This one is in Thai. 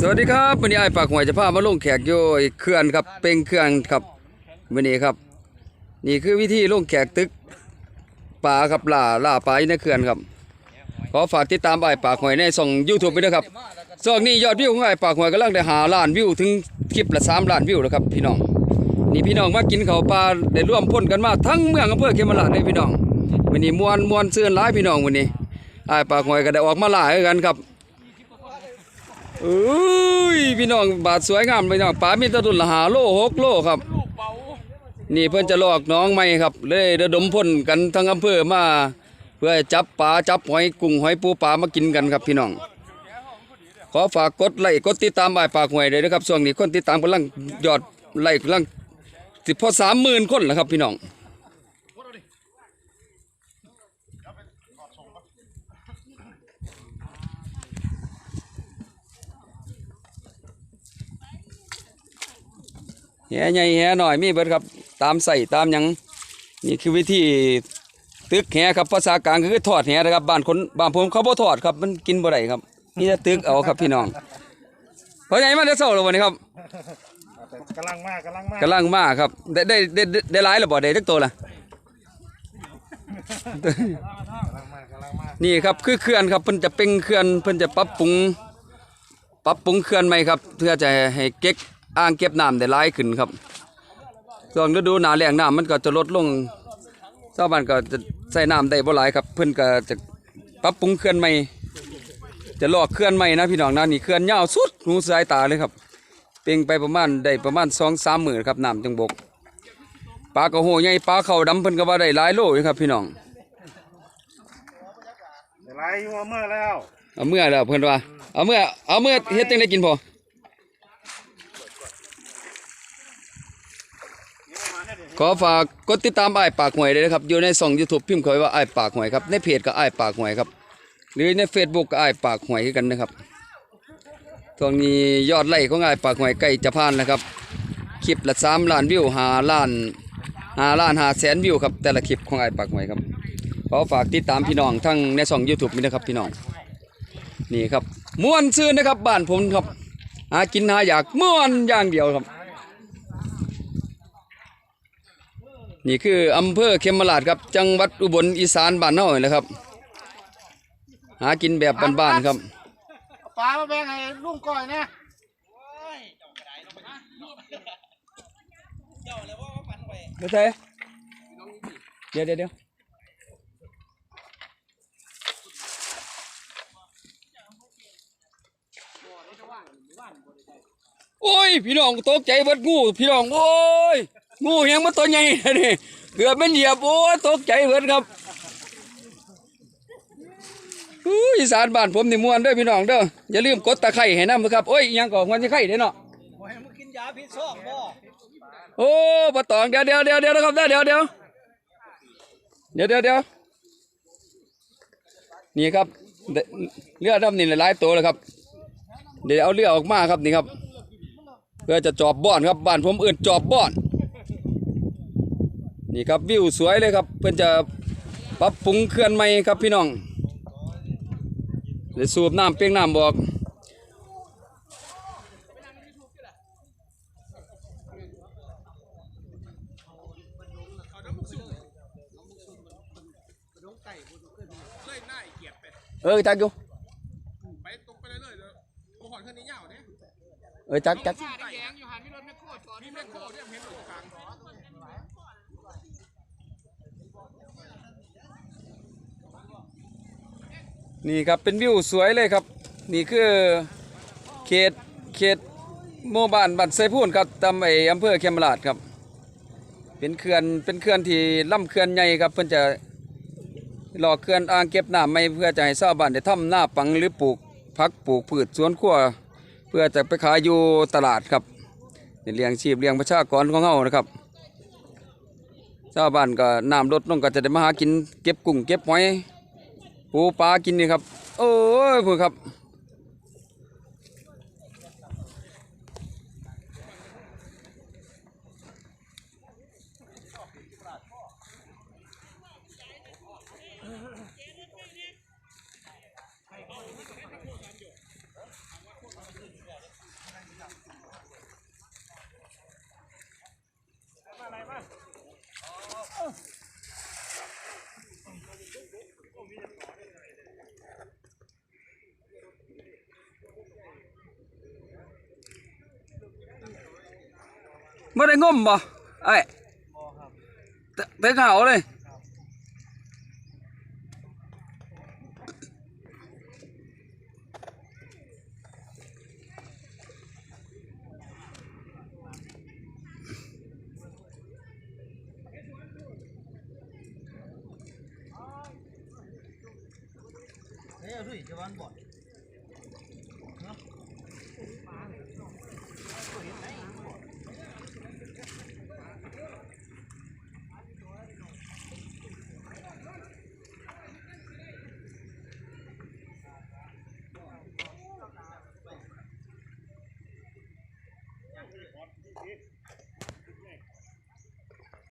สวัสดีครับวันนี้ไอ้ปากหวยจะพามาลงแขกโยไอ้เขื่อนครับเป็นเขื่อนครับวันนี้ครับ นี่คือวิธีลงแขกตึกป่าครับล่าล่าปลาในเขื่อนครับขอฝากติดตามไอ้ปากหวยในช่อง YouTube ไปด้วยครับช่องนี้ยอดวิวของไอ้ปากหวยกำลังได้หาล้านวิวถึงคลิปละ3ล้านวิวแล้วครับพี่น้อง นี่พี่น้องมากินเขาปลาได้ร่วมพ่นกันมาทั้งเมืองอำเภอเขมราชเลยพี่น้องวันนี้มวนมวนเสื่อนหลายพี่น้องวันนี้ไอ้ปากหวยก็ได้ออกมาล่าให้กันครับ อุ้ยพี่น้องบาดสวยงามพี่น้องปลามีตะดุนลหาโลหกโลครับ นี่เพิ่อนจะลอกน้องใหม่ครับ เลยระดมพ่นกันทั้งอำเภอมา เพื่อจับปลาจับหอยกุ้งหอยปูปลามากินกันครับพี่น้อง ขอฝากกดไลค์กดติดตามบ่ายปากหวยเลยนะครับช่วงนี้คนติดตามกำลังยอดไลค์กำลังสิพอสามหมื่นคนแล้วครับพี่น้อง แหใหญ่แหหน่อยมีเบิดครับ ตามใส่ตามหยังนี่คือวิธีตึกแหครับภาษากลางคือทอดแหนะครับบ้านคนบ้านผมเขาบ่ทอดครับมันกินบ่ได้ครับนี่จะตึกเอาครับพี่น้องเพราะใหญ่มาได้เศร้าแล้ววันนี้ครับกำลังมากกำลังมากกำลังมาครับ ได้ได้ได้ได้ได้หลายแล้วบ่ได้จักตัวละกำลังมากกำลังมากนี่ครับคือเขื่อนครับเพิ่นจะเป็นเขื่อนเพิ่นจะปรับปรุง ปรับปรุงเขื่อนใหม่ครับ เพื่อจะให้เก็บ อ่างเก็บน้ำได้หลายขึ้นครับช่วงฤดูหนาแล้งน้ำมันก็จะลดลงชาวบ้านก็จะใส่น้ำได้บ่หลายครับ เพิ่นก็จะปรับปรุงเขื่อนใหม่ จะลอกเขื่อนใหม่นะพี่น้องนะนี่เขื่อนยาวสุดหูสายตาเลยครับเป่งไปประมาณได้ประมาณ2-3หมื่นครับน้ำจังบกปลากระโหใหญ่ปลาเข่าดำเพิ่นก็ว่าได้หลายโลอยู่ครับ พี่น้องเดี๋ยวไล่อยู่ว่าเมื่อแล้วเอาเมื่อแล้วเพิ่นว่าเอาเมื่อเอาเมื่อเฮ็ดจังได้กินพอ ขอฝากกดติดตามไอ้ปากหวยด้วยนะครับอยู่ในช่อง YouTube พิมพ์เขาไปว่าไอ้ปากหวยครับในเพจก็ไอ้ปากหวยครับหรือใน Facebook ก็อ้ปากหวยกันนะครับตรงนี้ยอดไลค์ของไอ้ปากหวยใกล้จะผ่านแล้วครับคลิปละ3ล้านวิว5ล้าน5ล้าน5แสนวิวครับแต่ละคลิปของไอ้ปากหวยครับขอฝากติดตามพี่น้องทั้งในช่อง YouTube นี่นะครับพี่น้องนี่ครับม่วนซื่นนะครับบ้านผมครับหากินหาอยากม่วนอย่างเดียวครับ นี่คืออำเภอเขมราชครับ จังหวัดอุบลอีสานบ้านเฮานี่แหละครับ หากินแบบบ้านๆครับปลามาแบ่งให้ลุงก้อยนะเดี๋ยวเถเดี๋ยวเดี๋ยวเดี๋ยวโอ้ย พี่น้องตกใจเบิดงู พี่น้อง โอ้ย งูยังมาตัวใหญ่นี่เกือบเป็นเหยียบโอ้ตกใจเบิดครับอู้ยอีสานบ้านผมนี่ม่วนด้อพี่น้องเด้ออย่าลืมกดตะไคร้ให้นำนะครับโอ้ยยังก่อนมันจะไข่เด้เนาะให้มึงกินยาพิษซอกบ่โอ้ปะตองเดี๋ยวเดี๋ยวเดี๋ยวเดี๋ยวนะครับเดี๋ยวเดี๋ยวเดี๋ยวเดี๋ยวเดี๋ยวนี่ครับเรือดำนี่หลายตัวเลยครับ เดี๋ยวเอาเรือออกมาครับนี่ครับ เพื่อจะจอบบ่อนครับบ้านผมอื่นจอบบ่อน นี่ครับวิวสวยเลยครับเพื่อจะปรับปรุงเขื่อนใหม่ครับพี่น้องเดี๋ยวสูบน้ำเปียงน้ำบอกเออจักอยู่ไปตรงไปเลยเลยเดี๋ยวโอ้โหขึ้นนี้ยาวเนี่ยเออจักจัก แดงอยู่หันมีรถแมคโครจอดมีแมคโครเนี่ยเห็นรถกลาง นี่ครับเป็นวิวสวยเลยครับ นี่คือเขตเขตหมู่บ้านบ้านไซพูนครับตำไออำเภอเขมราชครับ เป็นเขื่อนเป็นเขื่อนที่ล่ำเขื่อนใหญ่ครับ เพื่อจะหล่อเขื่อนอ่างเก็บน้ำไม่เพื่อจะให้ชาวบ้านได้ทำหน้าปังหรือปลูกพักปลูกพืชสวนครัว เพื่อจะไปขายอยู่ตลาดครับเป็นเลี้ยงชีพเลี้ยงประชากรของเฮานะครับชาวบ้านก็น้ำลดลงก็จะได้มาหากินเก็บกุ้งเก็บหอย ปูปลากินนี่ครับ โอ้ยพูดครับ บ่ได้งมบ่ไอ้เตเตะเขาเลยเฮ้ยดุยจะ